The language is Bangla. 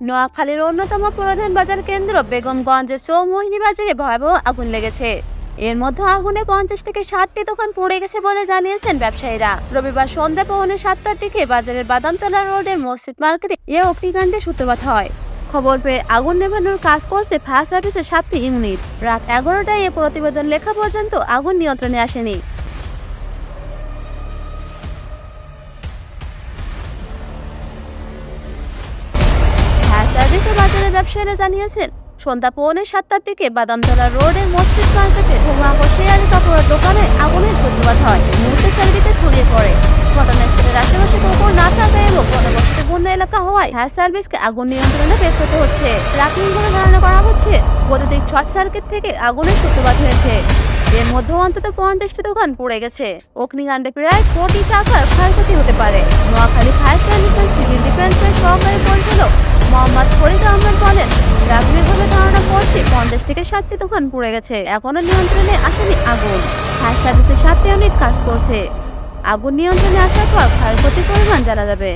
নোয়াখালীর অন্যতম প্রধান বাজার কেন্দ্র বেগমগঞ্জের চৌমোহিনী বাজারে ভয়াবহ আগুন লেগেছে। এর মধ্যে আগুনে পঞ্চাশ থেকে ষাটটি দোকান পড়ে গেছে বলে জানিয়েছেন ব্যবসায়ীরা। রবিবার সন্ধ্যা পৌনে সাতটার দিকে বাজারের বাদামতলা রোডের মসজিদ মার্কেটে এ অগ্নিকাণ্ডের সূত্রপাত হয়। খবর পেয়ে আগুন নেভানোর কাজ করছে ফায়ার সার্ভিসের সাতটি ইউনিট। রাত এগারোটায় এ প্রতিবেদন লেখা পর্যন্ত আগুন নিয়ন্ত্রণে আসেনি। বাজারের ব্যবসায়ীরা জানিয়েছেন, সন্ধ্যা পৌনে সাতটার দিকে বাদামতলা রোডের মসজিদ মার্কেটে হুমা হোসেয়ারি কাপড়ের দোকানে আগুনের সূত্রপাত হয়। মুহূর্তে চারিদিকে ছড়িয়ে পড়ে। ঘটনাস্থলের আশেপাশে খবর না থাকা এবং ঘনবসতি বন্য এলাকা হওয়ায় ফায়ার সার্ভিসকে আগুন নিয়ন্ত্রণে বের করতে হচ্ছে। প্রাথমিক বলে ধারণা করা হচ্ছে, বৈদ্যুতিক শর্ট সার্কিট থেকে আগুনের সূত্রপাত হয়েছে। এর মধ্যে অন্তত পঞ্চাশটি দোকান পড়ে গেছে। অগ্নিকাণ্ডে প্রায় কোটি টাকার ক্ষয়ক্ষতি হতে পারে। নোয়াখালী ফায়ার থেকে সাতটি দোকান পুড়ে গেছে। এখনও নিয়ন্ত্রণে আসেনি আগুন। ফায়ার সার্ভিসের সাতটি ইউনিট কাজ করছে। আগুন নিয়ন্ত্রণে আসার পর ক্ষয়ক্ষতির পরিমাণ জানা যাবে।